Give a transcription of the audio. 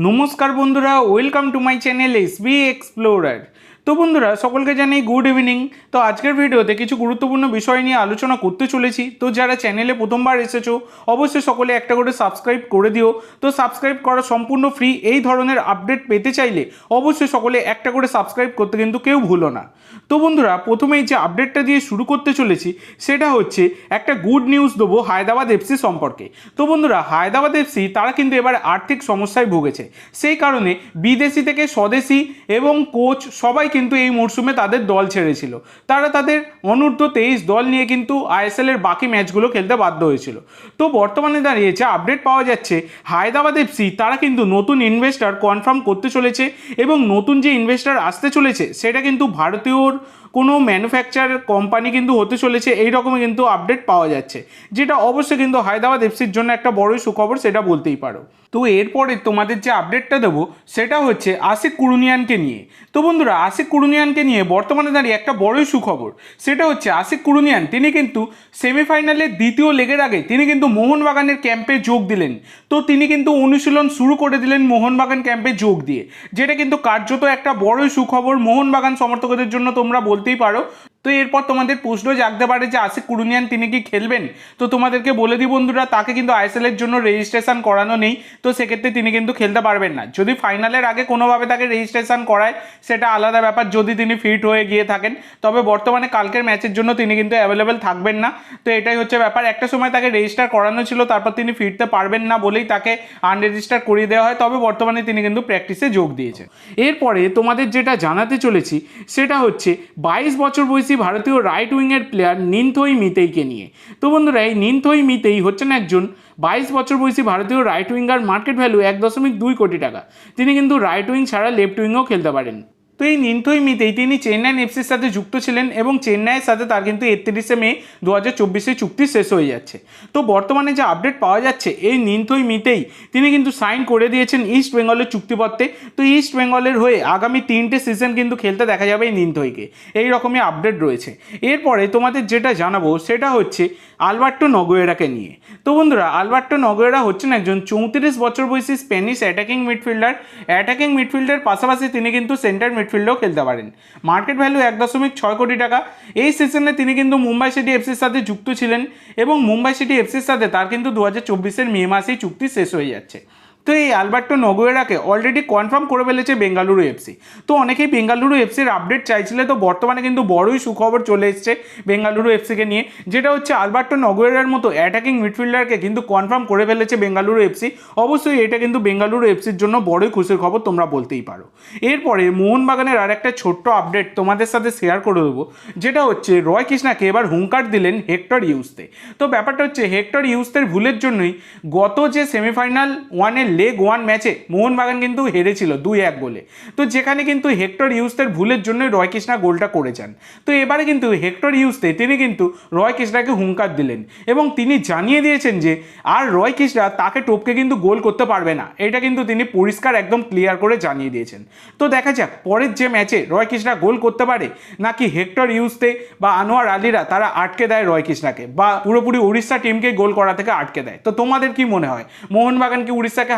নমস্কার বন্ধুরা welcome to my channel S B explorer তো বন্ধুরা, সকলকে জানাই গুড ইভিনিং তো আজকের ভিডিওতে কিছু গুরুত্বপূর্ণ বিষয় নিয়ে আলোচনা করতে চলেছি। তো যারা চ্যানেলে প্রথমবার এসেছ, অবশ্যই সকলে একটা করে সাবস্ক্রাইব করে দিও। তো সাবস্ক্রাইব করা সম্পূর্ণ ফ্রি এই ধরনের আপডেট পেতে চাইলে অবশ্যই সকলে একটা করে সাবস্ক্রাইব করতে কিন্তু কেউ ভুলো না। তো বন্ধুরা, প্রথমেই যে আপডেটটা দিয়ে শুরু করতে চলেছি, সেটা হচ্ছে একটা গুড নিউজ দেবো হায়দ্রাবাদ এফসি সম্পর্কে। তো বন্ধুরা, হায়দ্রাবাদ এফসি তারা কিন্তু এবার আর্থিক সমস্যায় ভুগেছে। সেই কারণে বিদেশি থেকে স্বদেশি এবং কোচ সবাই কিন্তু এই মরশুমে তাদের দল ছেড়েছিল। তারা তাদের অনূর্ধ্ব তেইশ দল নিয়ে কিন্তু আইএসএলের বাকি ম্যাচগুলো খেলতে বাধ্য হয়েছিল। তো বর্তমানে দাঁড়িয়েছে, আপডেট পাওয়া যাচ্ছে হায়দ্রাবাদ এফসি তারা কিন্তু নতুন ইনভেস্টার কনফার্ম করতে চলেছে এবং নতুন যে ইনভেস্টার আসতে চলেছে, সেটা কিন্তু ভারতীয়র কোনো ম্যানুফ্যাকচার কোম্পানি কিন্তু হতে চলেছে, এই রকমই কিন্তু আপডেট পাওয়া যাচ্ছে। যেটা অবশ্যই কিন্তু হায়দ্রাবাদ এফসির জন্য একটা বড়ই সুখবর, সেটা বলতেই পারো। তো এরপরে তোমাদের যে আপডেটটা দেবো, সেটা হচ্ছে আশিক কুরুনিয়ানকে নিয়ে। তো বন্ধুরা, আশিক কুরুনিয়ানকে নিয়ে বর্তমানে দাঁড়িয়ে একটা বড়ই সুখবর, সেটা হচ্ছে আশিক কুরুনিয়ান, তিনি কিন্তু সেমিফাইনালের দ্বিতীয় লেগের আগে তিনি কিন্তু মোহনবাগানের ক্যাম্পে যোগ দিলেন। তো তিনি কিন্তু অনুশীলন শুরু করে দিলেন মোহনবাগান ক্যাম্পে যোগ দিয়ে, যেটা কিন্তু কার্যত একটা বড়ই সুখবর। মোহনবাগান সমর্থকদের জন্য তোমরা বলতেই পারো। তো এরপর তোমাদের প্রশ্ন জাগতে পারে যে আশিক কুরুনিয়ান তিনি কি খেলবেন? তো তোমাদেরকে বলে দিই বন্ধুরা, তাকে কিন্তু আইএসএল এর জন্য রেজিস্ট্রেশন করানো নেই, তো সেক্ষেত্রে তিনি কিন্তু খেলতে পারবেন না। যদি ফাইনালের আগে কোনোভাবে তাকে রেজিস্ট্রেশন করায়, সেটা আলাদা ব্যাপার। যদি তিনি ফিট হয়ে গিয়ে থাকেন, তবে বর্তমানে কালকের ম্যাচের জন্য তিনি কিন্তু অ্যাভেলেবেল থাকবেন না। তো এটাই হচ্ছে ব্যাপার। একটা সময় তাকে রেজিস্টার করানো ছিল, তারপর তিনি ফিরতে পারবেন না বলেই তাকে আনরেজিস্টার করিয়ে দেওয়া হয়। তবে বর্তমানে তিনি কিন্তু প্র্যাকটিসে যোগ দিয়েছে। এরপরে তোমাদের যেটা জানাতে চলেছি, সেটা হচ্ছে, বাইশ বছর বয়সী ভারতীয় রাইট উইংয়ের প্লেয়ার নিনথই মিতেইকে নিয়ে। তো বন্ধুরা, এই নিনথই মিতেই হচ্ছেন একজন বাইশ বছর বয়সী ভারতীয় রাইট উইঙ্গার মার্কেট ভ্যালু এক দশমিক দুই কোটি টাকা। তিনি কিন্তু রাইট উইং ছাড়া লেফট উইংও খেলতে পারেন। তো এই নিনথই মিতেই, তিনি চেন্নাইন এফসির সাথে যুক্ত ছিলেন এবং চেন্নাইয়ের সাথে তার কিন্তু একত্রিশে মে দু হাজার চব্বিশে চুক্তি শেষ হয়ে যাচ্ছে। তো বর্তমানে যে আপডেট পাওয়া যাচ্ছে, এই নিনথই মিতেই, তিনি কিন্তু সাইন করে দিয়েছেন ইস্ট বেঙ্গলের চুক্তিপত্রে। তো ইস্ট বেঙ্গলের হয়ে আগামী তিনটে সিজন কিন্তু খেলতে দেখা যাবে এই নিনথইকে এই রকমই আপডেট রয়েছে। এরপরে তোমাদের যেটা জানাব, সেটা হচ্ছে আলবার্টো নগোয়েরাকে নিয়ে। তো বন্ধুরা, আলবার্টো নগোয়েরা হচ্ছেন একজন চৌত্রিশ বছর বয়সী স্প্যানিশ অ্যাটাকিং মিডফিল্ডার। অ্যাটাকিং মিডফিল্ডের পাশাপাশি তিনি কিন্তু সেন্টার মিডফিল্ডও খেলতে পারেন। মার্কেট ভ্যালু এক দশমিক ছয় কোটি টাকা। এই সিজনে তিনি কিন্তু মুম্বাই সিটি এফসির সাথে যুক্ত ছিলেন এবং মুম্বাই সিটি এফসির সাথে তার কিন্তু দু হাজার চব্বিশের মে মাসেই চুক্তি শেষ হয়ে যাচ্ছে। তো এই আলবার্টো নগোয়েরাকে অলরেডি কনফার্ম করে ফেলেছে বেঙ্গালুরু এফসি তো অনেকেই বেঙ্গালুরু এফসির আপডেট চাইছিলে, তো বর্তমানে কিন্তু বড়ই সুখবর চলে এসছে বেঙ্গালুরু এফসিকে নিয়ে। যেটা হচ্ছে আলবার্টো নগোয়েরার মতো অ্যাটাকিং মিডফিল্ডারকে কিন্তু কনফার্ম করে ফেলেছে বেঙ্গালুরু এফসি অবশ্যই এটা কিন্তু বেঙ্গালুরু এফসির জন্য বড়ই খুশির খবর, তোমরা বলতেই পারো। এরপরে মোহনবাগানের আর একটা ছোট্ট আপডেট তোমাদের সাথে শেয়ার করে দেবো, যেটা হচ্ছে রয় কৃষ্ণাকে এবার হুঙ্কার দিলেন হেক্টর ইউসতে। তো ব্যাপারটা হচ্ছে হেক্টর ইউসদের ভুলের জন্যই গত যে সেমিফাইনাল ওয়ানের লেগ ওয়ান ম্যাচে মোহনবাগান কিন্তু হেরেছিল দুই এক গোলে। তো যেখানে কিন্তু হেক্টর ইউসদের ভুলের জন্যই রয় কৃষ্ণা গোলটা করেছেন। তো এবারে কিন্তু হেক্টর ইউসতে তিনি কিন্তু রয় কৃষ্ণাকে হুঙ্কার দিলেন এবং তিনি জানিয়ে দিয়েছেন যে, আর রয় কৃষ্ণা তাকে টপকে কিন্তু গোল করতে পারবে না। এটা কিন্তু তিনি পরিষ্কার একদম ক্লিয়ার করে জানিয়ে দিয়েছেন। তো দেখা যাক পরের যে ম্যাচে রয় কৃষ্ণা গোল করতে পারে, নাকি হেক্টর ইউসতে বা আনোয়ার আলীরা তারা আটকে দেয় রয় কৃষ্ণাকে বা পুরোপুরি উড়িষ্যা টিমকে গোল করা থেকে আটকে দেয়? তো তোমাদের কি মনে হয়? মোহনবাগান কি উড়িষ্যাকে